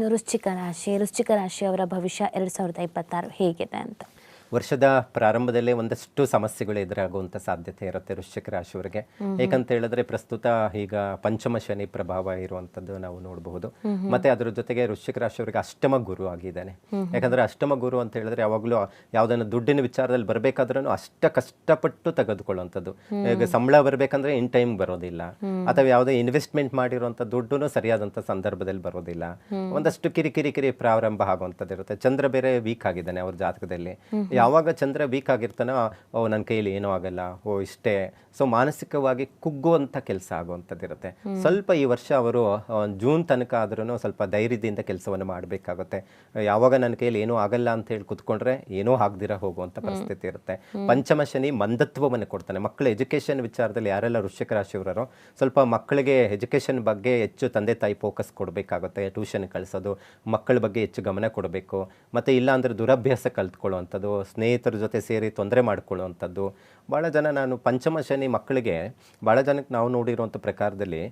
ವೃಶ್ಚಿಕ ರಾಶಿ ವೃಶ್ಚಿಕ ರಾಶಿಯವರ ಭವಿಷ್ಯ ಎರಡು ಸಾವಿರದ ಇಪ್ಪತ್ತಾರು ಹೇಗಿದೆ ಅಂತ. ವರ್ಷದ ಪ್ರಾರಂಭದಲ್ಲೇ ಒಂದಷ್ಟು ಸಮಸ್ಯೆಗಳು ಎದುರಾಗುವಂತ ಸಾಧ್ಯತೆ ಇರುತ್ತೆ ವೃಶ್ಚಿಕ ರಾಶಿಯವರಿಗೆ. ಏಕಂತ ಹೇಳಿದ್ರೆ ಪ್ರಸ್ತುತ ಈಗ ಪಂಚಮ ಶನಿ ಪ್ರಭಾವ ಇರುವಂತದ್ದು ನಾವು ನೋಡಬಹುದು. ಮತ್ತೆ ಅದರ ಜೊತೆಗೆ ವೃಶ್ಚಿಕ ರಾಶಿಯವರಿಗೆ ಅಷ್ಟಮ ಗುರು ಆಗಿದ್ದಾನೆ. ಯಾಕಂದ್ರೆ ಅಷ್ಟಮ ಗುರು ಅಂತ ಹೇಳಿದ್ರೆ ಯಾವಾಗಲೂ ಯಾವ್ದನ್ನ ದುಡ್ಡಿನ ವಿಚಾರದಲ್ಲಿ ಬರಬೇಕಾದ್ರೂ ಅಷ್ಟ ಕಷ್ಟಪಟ್ಟು ತೆಗೆದುಕೊಳ್ಳುವಂಥದ್ದು. ಈಗ ಸಂಬಳ ಬರಬೇಕಂದ್ರೆ ಇನ್ ಟೈಮ್ ಬರೋದಿಲ್ಲ. ಅಥವಾ ಯಾವುದೇ ಇನ್ವೆಸ್ಟ್ಮೆಂಟ್ ಮಾಡಿರುವಂಥ ದುಡ್ಡು ಸರಿಯಾದಂಥ ಸಂದರ್ಭದಲ್ಲಿ ಬರೋದಿಲ್ಲ. ಒಂದಷ್ಟು ಕಿರಿಕಿರಿ ಕಿರಿ ಕಿರಿ ಪ್ರಾರಂಭ ಆಗುವಂಥದ್ದು ಇರುತ್ತೆ ಚಂದ್ರ ಬೇರೆ ವೀಕ್ ಆಗಿದ್ದಾನೆ ಅವ್ರ ಜಾತಕದಲ್ಲಿ. ಯಾವಾಗ ಚಂದ್ರ ವೀಕ್ ಆಗಿರ್ತಾನೋ ಓ ನನ್ನ ಕೈಯಲ್ಲಿ ಏನೂ ಆಗಲ್ಲ ಓ ಇಷ್ಟೇ. ಸೊ ಮಾನಸಿಕವಾಗಿ ಕುಗ್ಗುವಂಥ ಕೆಲಸ ಆಗುವಂಥದ್ದಿರುತ್ತೆ. ಸ್ವಲ್ಪ ಈ ವರ್ಷ ಅವರು ಜೂನ್ ತನಕ ಆದ್ರೂ ಸ್ವಲ್ಪ ಧೈರ್ಯದಿಂದ ಕೆಲಸವನ್ನು ಮಾಡಬೇಕಾಗುತ್ತೆ. ಯಾವಾಗ ನನ್ನ ಕೈಯಲ್ಲಿ ಏನೂ ಆಗಲ್ಲ ಅಂತ ಹೇಳಿ ಕುತ್ಕೊಂಡ್ರೆ ಏನೋ ಆಗದಿರ ಹೋಗುವಂಥ ಪರಿಸ್ಥಿತಿ ಇರುತ್ತೆ. ಪಂಚಮ ಶನಿ ಮಂದತ್ವವನ್ನು ಕೊಡ್ತಾನೆ. ಮಕ್ಕಳ ಎಜುಕೇಷನ್ ವಿಚಾರದಲ್ಲಿ ಯಾರೆಲ್ಲ ವೃಶ್ಚಿಕ ರಾಶಿಯವರೋ ಸ್ವಲ್ಪ ಮಕ್ಕಳಿಗೆ ಎಜುಕೇಷನ್ ಬಗ್ಗೆ ಹೆಚ್ಚು ತಂದೆ ತಾಯಿ ಫೋಕಸ್ ಕೊಡಬೇಕಾಗುತ್ತೆ. ಟ್ಯೂಷನ್ ಕಳಿಸೋದು ಮಕ್ಕಳ ಬಗ್ಗೆ ಹೆಚ್ಚು ಗಮನ ಕೊಡಬೇಕು. ಮತ್ತು ಇಲ್ಲಾಂದ್ರೆ ದುರಭ್ಯಾಸ ಕಲ್ತ್ಕೊಳ್ಳುವಂಥದ್ದು ಸ್ನೇಹಿತರ ಜೊತೆ ಸೇರಿ ತೊಂದರೆ ಮಾಡ್ಕೊಳ್ಳುವಂಥದ್ದು. ಭಾಳ ಜನ ನಾನು ಪಂಚಮ ಶನಿ ಮಕ್ಕಳಿಗೆ ಭಾಳ ಜನಕ್ಕೆ ನಾವು ನೋಡಿರುವಂಥ ಪ್ರಕಾರದಲ್ಲಿ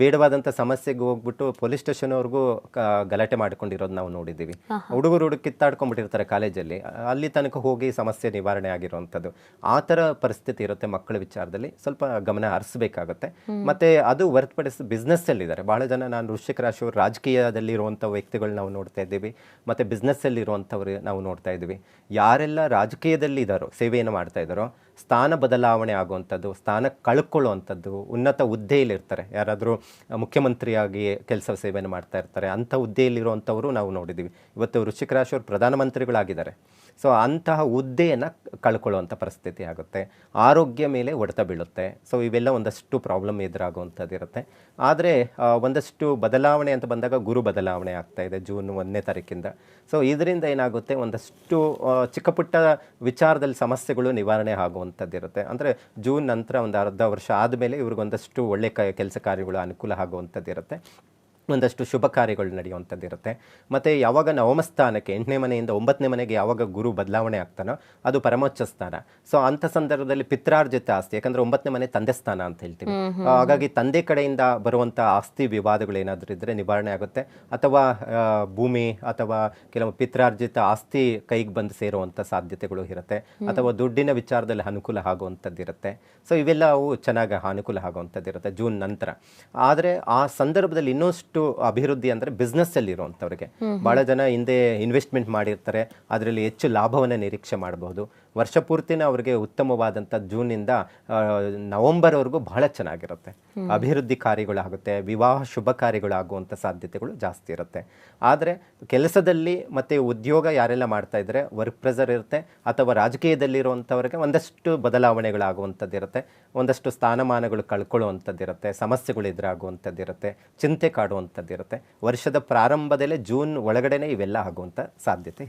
ಬೇಡವಾದಂಥ ಸಮಸ್ಯೆಗೆ ಹೋಗ್ಬಿಟ್ಟು ಪೊಲೀಸ್ ಸ್ಟೇಷನ್ವರೆಗೂ ಗಲಾಟೆ ಮಾಡ್ಕೊಂಡಿರೋದು ನಾವು ನೋಡಿದ್ದೀವಿ. ಹುಡುಗರು ಹುಡುಗ ಕಿತ್ತಾಡ್ಕೊಂಡ್ಬಿಟ್ಟಿರ್ತಾರೆ ಕಾಲೇಜಲ್ಲಿ. ಅಲ್ಲಿ ತನಕ ಹೋಗಿ ಸಮಸ್ಯೆ ನಿವಾರಣೆ ಆಗಿರುವಂಥದ್ದು. ಆ ಥರ ಪರಿಸ್ಥಿತಿ ಇರುತ್ತೆ ಮಕ್ಕಳ ವಿಚಾರದಲ್ಲಿ. ಸ್ವಲ್ಪ ಗಮನ ಹರಿಸ್ಬೇಕಾಗುತ್ತೆ. ಮತ್ತು ಅದು ಹೊರತುಪಡಿಸಿ ಬಿಸ್ನೆಸ್ಸಲ್ಲಿದ್ದಾರೆ. ಭಾಳ ಜನ ನಾನು ವೃಶ್ಚಿಕ ರಾಶಿಯವರು ರಾಜಕೀಯದಲ್ಲಿ ಇರುವಂಥ ವ್ಯಕ್ತಿಗಳು ನಾವು ನೋಡ್ತಾ ಇದ್ದೀವಿ. ಮತ್ತು ಬಿಸ್ನೆಸ್ಸಲ್ಲಿರುವಂಥವ್ರು ನಾವು ನೋಡ್ತಾ ಇದ್ದೀವಿ. ಯಾರೆಲ್ಲ ರಾಜಕೀಯದಲ್ಲಿ ಇದ್ದಾರೋ ಸೇವೆಯನ್ನು ಮಾಡ್ತಾ ಇದ್ದಾರೋ ಸ್ಥಾನ ಬದಲಾವಣೆ ಆಗುವಂಥದ್ದು, ಸ್ಥಾನ ಕಳ್ಕೊಳ್ಳುವಂಥದ್ದು, ಉನ್ನತ ಹುದ್ದೆಯಲ್ಲಿರ್ತಾರೆ. ಯಾರಾದರೂ ಮುಖ್ಯಮಂತ್ರಿಯಾಗಿ ಕೆಲಸ ಸೇವೆಯನ್ನು ಮಾಡ್ತಾ ಇರ್ತಾರೆ, ಅಂಥ ಹುದ್ದೆಯಲ್ಲಿರುವಂಥವರು ನಾವು ನೋಡಿದ್ದೀವಿ. ಇವತ್ತು ವೃಶ್ಚಿಕ ರಾಶಿಯವರು ಪ್ರಧಾನಮಂತ್ರಿಗಳಾಗಿದ್ದಾರೆ ಸೊ, ಅಂತಹ ಹುದ್ದೆಯನ್ನು ಕಳ್ಕೊಳ್ಳುವಂಥ ಪರಿಸ್ಥಿತಿ ಆಗುತ್ತೆ. ಆರೋಗ್ಯ ಮೇಲೆ ಹೊಡೆತ ಬೀಳುತ್ತೆ. ಸೊ, ಇವೆಲ್ಲ ಒಂದಷ್ಟು ಪ್ರಾಬ್ಲಮ್ ಎದುರಾಗುವಂಥದ್ದು ಇರುತ್ತೆ ಆದರೆ ಒಂದಷ್ಟು ಬದಲಾವಣೆ ಅಂತ ಬಂದಾಗ ಗುರು ಬದಲಾವಣೆ ಆಗ್ತಾ ಇದೆ ಜೂನ್ ಒಂದನೇ ತಾರೀಕಿಂದ. ಸೊ, ಇದರಿಂದ ಏನಾಗುತ್ತೆ, ಒಂದಷ್ಟು ಚಿಕ್ಕಪುಟ್ಟ ಚಿಕ್ಕ ಪುಟ್ಟ ವಿಚಾರದಲ್ಲಿ ಸಮಸ್ಯೆಗಳು ನಿವಾರಣೆ ಆಗುವಂಥದ್ದು ಇರುತ್ತೆ ಅಂದರೆ ಜೂನ್ ನಂತರ ಒಂದು ಅರ್ಧ ವರ್ಷ ಆದಮೇಲೆ ಇವ್ರಿಗೊಂದಷ್ಟು ಒಳ್ಳೆ ಕೆಲಸ ಕಾರ್ಯಗಳು ಅನುಕೂಲ ಆಗುವಂಥದ್ದು ಇರುತ್ತೆ ಒಂದಷ್ಟು ಶುಭ ಕಾರ್ಯಗಳು ನಡೆಯುವಂಥದ್ದು ಇರುತ್ತೆ. ಮತ್ತು ಯಾವಾಗ ನವಮಸ್ಥಾನಕ್ಕೆ ಎಂಟನೇ ಮನೆಯಿಂದ ಒಂಬತ್ತನೇ ಮನೆಗೆ ಯಾವಾಗ ಗುರು ಬದಲಾವಣೆ ಆಗ್ತಾನೋ ಅದು ಪರಮೋಚ್ಚ ಸ್ಥಾನ. ಸೊ ಅಂಥ ಸಂದರ್ಭದಲ್ಲಿ ಪಿತ್ರಾರ್ಜಿತ ಆಸ್ತಿ ಯಾಕಂದರೆ ಒಂಬತ್ತನೇ ಮನೆ ತಂದೆ ಸ್ಥಾನ ಅಂತ ಹೇಳ್ತೀವಿ. ಹಾಗಾಗಿ ತಂದೆ ಕಡೆಯಿಂದ ಬರುವಂಥ ಆಸ್ತಿ ವಿವಾದಗಳು ಏನಾದರೂ ಇದ್ದರೆ ನಿವಾರಣೆ ಆಗುತ್ತೆ. ಅಥವಾ ಭೂಮಿ ಅಥವಾ ಕೆಲವು ಪಿತ್ರಾರ್ಜಿತ ಆಸ್ತಿ ಕೈಗೆ ಬಂದು ಸೇರುವಂಥ ಸಾಧ್ಯತೆಗಳು ಇರುತ್ತೆ. ಅಥವಾ ದುಡ್ಡಿನ ವಿಚಾರದಲ್ಲಿ ಅನುಕೂಲ ಆಗುವಂಥದ್ದು ಇರುತ್ತೆ. ಸೊ ಇವೆಲ್ಲವೂ ಚೆನ್ನಾಗಿ ಅನುಕೂಲ ಆಗುವಂಥದ್ದು ಇರುತ್ತೆ ಜೂನ್ ನಂತರ. ಆದರೆ ಆ ಸಂದರ್ಭದಲ್ಲಿ ಇನ್ನಷ್ಟು ಅಭಿವೃದ್ಧಿ ಅಂದರೆ ಬಿಸ್ನೆಸ್ಸಲ್ಲಿ ಇರುವಂಥವ್ರಿಗೆ. ಬಹಳ ಜನ ಹಿಂದೆ ಇನ್ವೆಸ್ಟ್ಮೆಂಟ್ ಮಾಡಿರ್ತಾರೆ ಅದರಲ್ಲಿ ಹೆಚ್ಚು ಲಾಭವನ್ನು ನಿರೀಕ್ಷೆ ಮಾಡಬಹುದು. ವರ್ಷ ಪೂರ್ತಿನ ಅವರಿಗೆ ಉತ್ತಮವಾದಂಥ ಜೂನಿಂದ ನವೆಂಬರ್ವರೆಗೂ ಬಹಳ ಚೆನ್ನಾಗಿರುತ್ತೆ. ಅಭಿವೃದ್ಧಿ ಕಾರ್ಯಗಳಾಗುತ್ತೆ ವಿವಾಹ ಶುಭ ಕಾರ್ಯಗಳಾಗುವಂಥ ಸಾಧ್ಯತೆಗಳು ಜಾಸ್ತಿ ಇರುತ್ತೆ. ಆದರೆ ಕೆಲಸದಲ್ಲಿ ಮತ್ತು ಉದ್ಯೋಗ ಯಾರೆಲ್ಲ ಮಾಡ್ತಾ ಇದ್ರೆ ವರ್ಕ್ ಪ್ರೆಸರ್ ಇರುತ್ತೆ ಅಥವಾ ರಾಜಕೀಯದಲ್ಲಿರುವಂಥವ್ರಿಗೆ ಒಂದಷ್ಟು ಬದಲಾವಣೆಗಳಾಗುವಂಥದ್ದು ಇರುತ್ತೆ. ಒಂದಷ್ಟು ಸ್ಥಾನಮಾನಗಳು ಕಳ್ಕೊಳ್ಳುವಂಥದ್ದು ಇರುತ್ತೆ ಸಮಸ್ಯೆಗಳು ಎದುರಾಗುವಂಥದ್ದು ಇರುತ್ತೆ ಚಿಂತೆ ಕಾಡುವಂಥದ್ದು ಇರುತ್ತೆ ವರ್ಷದ ಪ್ರಾರಂಭದಲ್ಲೇ ಜೂನ್ ಒಳಗಡೆನೆ ಇವೆಲ್ಲ ಆಗುವಂಥ ಸಾಧ್ಯತೆ